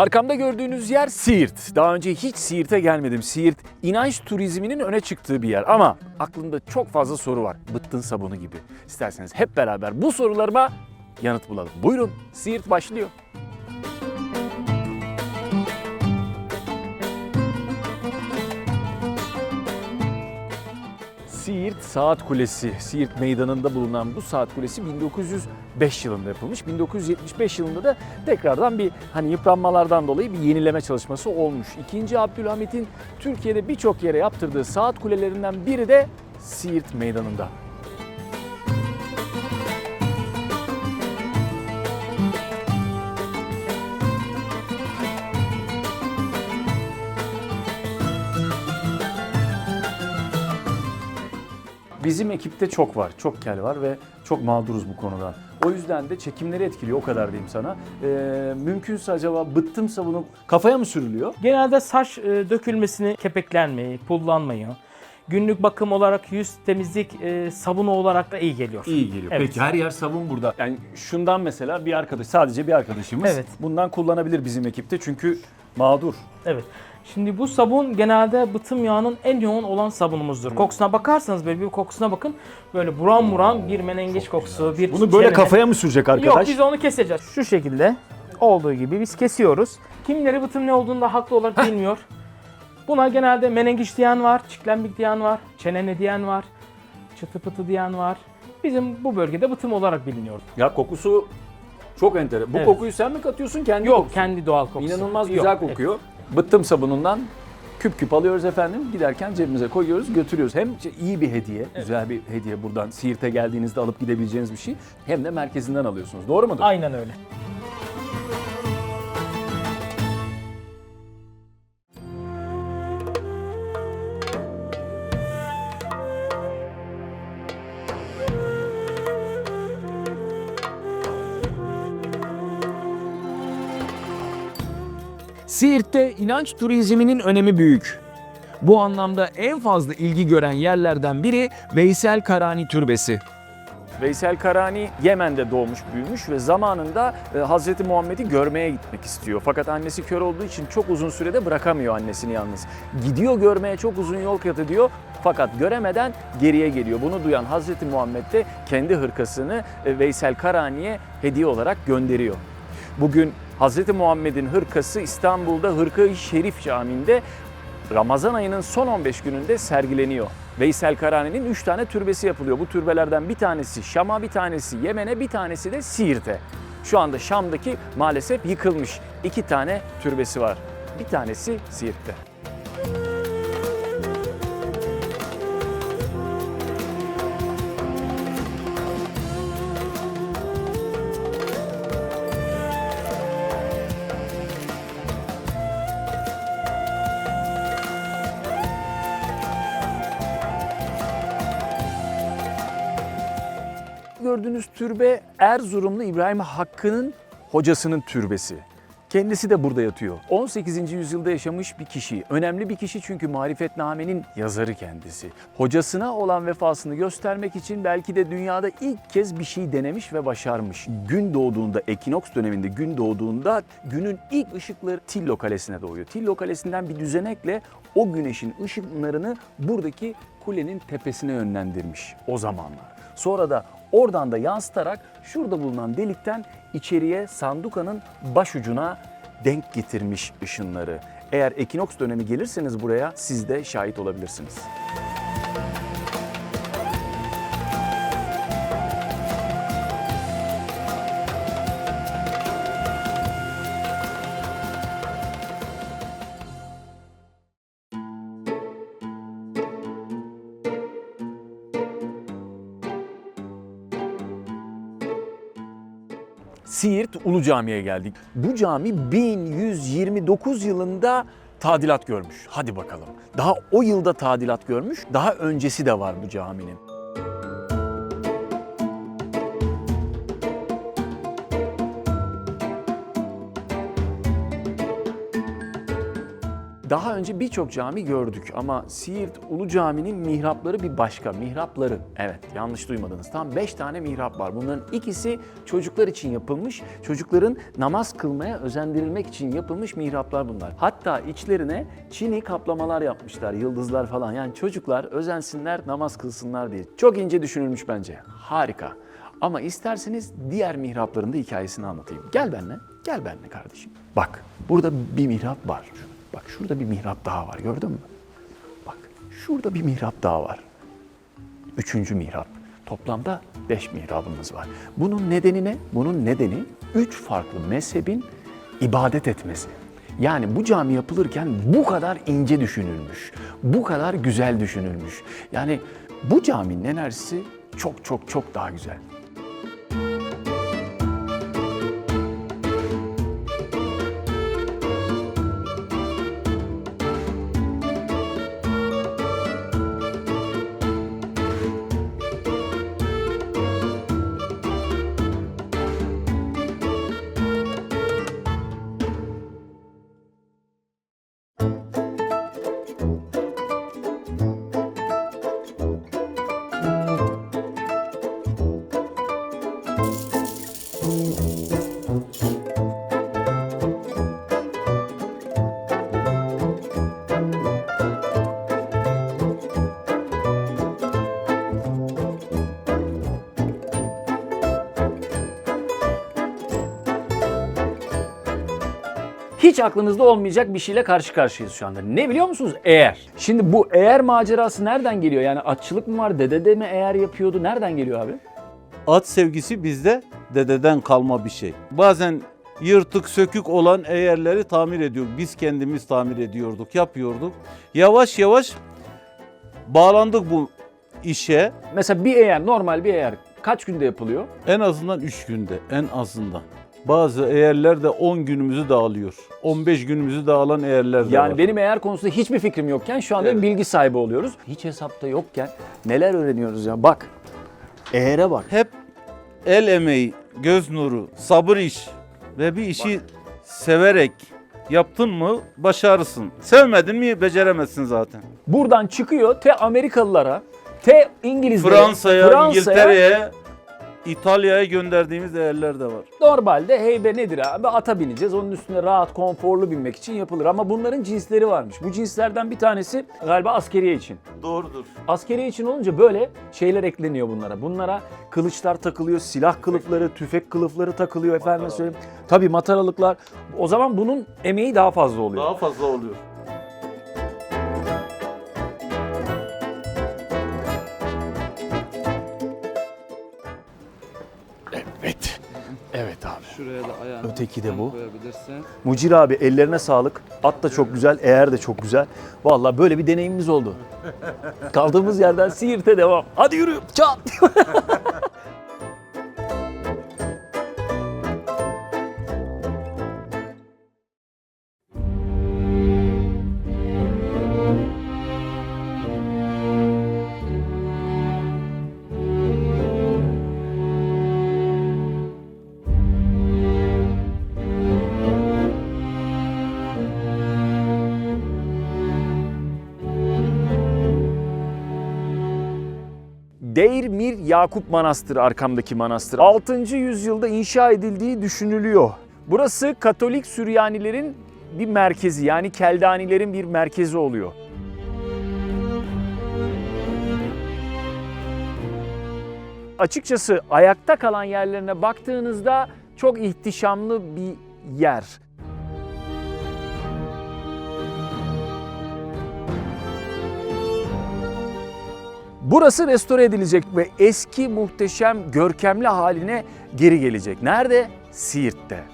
Arkamda gördüğünüz yer Siirt. Daha önce hiç Siirt'e gelmedim. Siirt inanç turizminin öne çıktığı bir yer ama aklımda çok fazla soru var. Bıttın sabunu gibi. İsterseniz hep beraber bu sorularıma yanıt bulalım. Buyurun Siirt başlıyor. Siirt Saat Kulesi, Siirt Meydanı'nda bulunan bu saat kulesi 1905 yılında yapılmış. 1975 yılında da tekrardan bir hani yıpranmalardan dolayı bir yenileme çalışması olmuş. İkinci Abdülhamit'in Türkiye'de birçok yere yaptırdığı saat kulelerinden biri de Siirt Meydanı'nda. Bizim ekipte çok var, çok kel var ve çok mağduruz bu konudan. O yüzden de çekimleri etkiliyor, o kadar diyeyim sana. Ee, mümkünse acaba bıttım sabunu kafaya mı sürülüyor? Genelde saç e, dökülmesini, kepeklenmeyi, pullanmayı, günlük bakım olarak yüz temizlik e, sabunu olarak da iyi geliyor. İyi geliyor. Evet. Peki her yer sabun burada. Yani şundan mesela bir arkadaş, sadece bir arkadaşımız Evet. bundan kullanabilir bizim ekipte çünkü mağdur. Evet. Şimdi bu sabun genelde bıtım yağının en yoğun olan sabunumuzdur. Kokusuna bakarsanız böyle bir kokusuna bakın. Böyle buram buram bir menengeç kokusu, bir Bunu böyle çene- kafaya mı sürecek Yok arkadaş? biz onu keseceğiz. Şu şekilde olduğu gibi biz kesiyoruz. Kimileri bıtım ne olduğunu da haklı olarak bilmiyor. Buna genelde menengiç diyen var, çiklenbik diyen var, çenene diyen var, çıtı pıtı diyen var. Bizim bu bölgede bıtım olarak biliniyor. Ya kokusu çok enteresan. Bu Evet. kokuyu sen mi katıyorsun kendi Yok kokusu? kendi doğal kokusu. İnanılmaz Yok, güzel evet. kokuyor. Bıttım sabunundan küp küp alıyoruz efendim. Giderken cebimize koyuyoruz, götürüyoruz. Hem iyi bir hediye, güzel bir hediye buradan Siirt'e geldiğinizde alıp gidebileceğiniz bir şey. Hem de merkezinden alıyorsunuz. Doğru mudur? Aynen öyle. Siirt'te inanç turizminin önemi büyük. Bu anlamda en fazla ilgi gören yerlerden biri Veysel Karani Türbesi. Veysel Karani Yemen'de doğmuş, büyümüş ve zamanında e, Hazreti Muhammed'i görmeye gitmek istiyor. Fakat annesi kör olduğu için çok uzun sürede bırakamıyor annesini yalnız. Gidiyor görmeye çok uzun yol kat ediyor fakat göremeden geriye geliyor. Bunu duyan Hazreti Muhammed de kendi hırkasını e, Veysel Karani'ye hediye olarak gönderiyor. Bugün Hazreti Muhammed'in hırkası İstanbul'da Hırka-i Şerif Camii'nde Ramazan ayının son 15 gününde sergileniyor. Veysel Karani'nin 3 tane türbesi yapılıyor. Bu türbelerden bir tanesi Şam'a, bir tanesi Yemen'e, bir tanesi de Siirt'e. Şu anda Şam'daki maalesef yıkılmış iki tane türbesi var. Bir tanesi Siirt'te. Gördüğünüz türbe Erzurumlu İbrahim Hakkı'nın hocasının türbesi. Kendisi de burada yatıyor. 18. yüzyılda yaşamış bir kişi. Önemli bir kişi çünkü Marifetname'nin yazarı kendisi. Hocasına olan vefasını göstermek için belki de dünyada ilk kez bir şey denemiş ve başarmış. Gün doğduğunda, ekinoks döneminde gün doğduğunda günün ilk ışıkları Tillo Kalesi'ne doğuyor. Tillo Kalesi'nden bir düzenekle o güneşin ışınlarını buradaki kulenin tepesine yönlendirmiş o zamanlar. Sonra da oradan da yansıtarak şurada bulunan delikten içeriye sandukanın başucuna denk getirmiş ışınları. Eğer ekinoks dönemi gelirseniz buraya siz de şahit olabilirsiniz. Siirt Ulu Cami'ye geldik. Bu cami 1129 yılında tadilat görmüş. Hadi bakalım. Daha o yılda tadilat görmüş. Daha öncesi de var bu caminin. Önce birçok cami gördük ama Siirt Ulu Cami'nin mihrapları bir başka. Mihrapları, evet yanlış duymadınız. Tam 5 tane mihrap var. Bunların ikisi çocuklar için yapılmış. Çocukların namaz kılmaya özendirilmek için yapılmış mihraplar bunlar. Hatta içlerine çini kaplamalar yapmışlar, yıldızlar falan. Yani çocuklar özensinler, namaz kılsınlar diye. Çok ince düşünülmüş bence. Harika. Ama isterseniz diğer mihrapların da hikayesini anlatayım. Gel benimle, gel benimle kardeşim. Bak, burada bir mihrap var. Bak şurada bir mihrap daha var, gördün mü? Bak, şurada bir mihrap daha var. Üçüncü mihrap. Toplamda beş mihrabımız var. Bunun nedeni ne? Bunun nedeni üç farklı mezhebin ibadet etmesi. Yani bu cami yapılırken bu kadar ince düşünülmüş, bu kadar güzel düşünülmüş. Yani bu caminin enerjisi çok çok çok daha güzel. Hiç aklınızda olmayacak bir şeyle karşı karşıyayız şu anda. Ne biliyor musunuz? Eğer. Şimdi bu eğer macerası nereden geliyor? Yani atçılık mı var? Dede de mi eğer yapıyordu? Nereden geliyor abi? At sevgisi bizde dededen kalma bir şey. Bazen yırtık sökük olan eğerleri tamir ediyor. Biz kendimiz tamir ediyorduk, yapıyorduk. Yavaş yavaş bağlandık bu işe. Mesela bir eğer, normal bir eğer kaç günde yapılıyor? En azından 3 günde, en azından. Bazı eğerler de 10 günümüzü de alıyor. 15 günümüzü de alan eğerler de Yani var. benim eğer konusunda hiçbir fikrim yokken şu anda Evet. bilgi sahibi oluyoruz. Hiç hesapta yokken neler öğreniyoruz ya. Bak. Eğere bak. Hep el emeği, göz nuru, sabır iş ve bir işi severek yaptın mı başarırsın. Sevmedin mi beceremezsin zaten. Buradan çıkıyor te Amerikalılara, te İngilizlere, Fransa'ya, İngiltere'ye, İtalya'ya gönderdiğimiz değerler de var. Normalde heybe nedir abi? Ata bineceğiz. Onun üstüne rahat, konforlu binmek için yapılır. Ama bunların cinsleri varmış. Bu cinslerden bir tanesi galiba askeriye için. Doğrudur. Askeriye için olunca böyle şeyler ekleniyor bunlara. Bunlara kılıçlar takılıyor, silah kılıfları, tüfek kılıfları takılıyor efendim söyleyeyim. Tabii mataralıklar. O zaman bunun emeği daha fazla oluyor. Daha fazla oluyor. Öteki de bu. Mucir abi ellerine sağlık. At da çok güzel, eğer de çok güzel. Vallahi böyle bir deneyimimiz oldu. Kaldığımız yerden Siirt'e devam. Hadi yürü. Çat. Deir Mir Yakup Manastırı arkamdaki manastır. 6. yüzyılda inşa edildiği düşünülüyor. Burası Katolik Süryanilerin bir merkezi yani Keldanilerin bir merkezi oluyor. Açıkçası ayakta kalan yerlerine baktığınızda çok ihtişamlı bir yer. Burası restore edilecek ve eski muhteşem görkemli haline geri gelecek. Nerede? Siirt'te.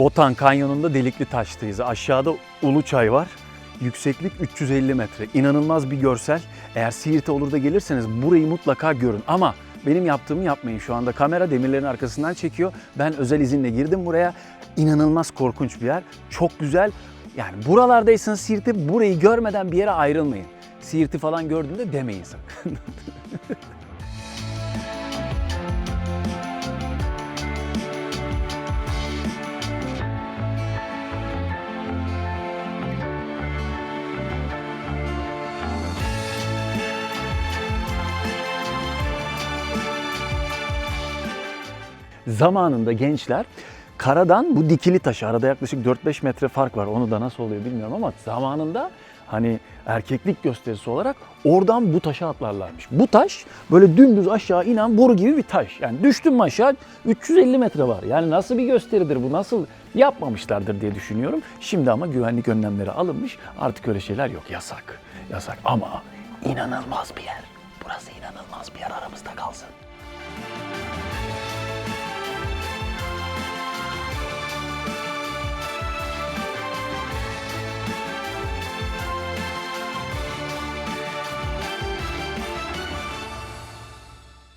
Botan Kanyonu'nda Delikli Taş'tayız. Aşağıda Uluçay var. Yükseklik 350 metre. İnanılmaz bir görsel. Eğer Siirt'e olur da gelirseniz burayı mutlaka görün. Ama benim yaptığımı yapmayın şu anda. Kamera demirlerin arkasından çekiyor. Ben özel izinle girdim buraya. İnanılmaz korkunç bir yer. Çok güzel. Yani buralardaysanız Siirt'e burayı görmeden bir yere ayrılmayın. Siirt'i falan gördüğünde demeyin sakın. Zamanında gençler karadan bu dikili taşı arada yaklaşık 4-5 metre fark var. Onu da nasıl oluyor bilmiyorum ama zamanında hani erkeklik gösterisi olarak oradan bu taşa atlarlarmış. Bu taş böyle dümdüz aşağı inen boru gibi bir taş. Yani düştün mü aşağı 350 metre var. Yani nasıl bir gösteridir bu nasıl yapmamışlardır diye düşünüyorum. Şimdi ama güvenlik önlemleri alınmış. Artık öyle şeyler yok. Yasak. Yasak ama inanılmaz bir yer. Burası inanılmaz bir yer aramızda kalsın.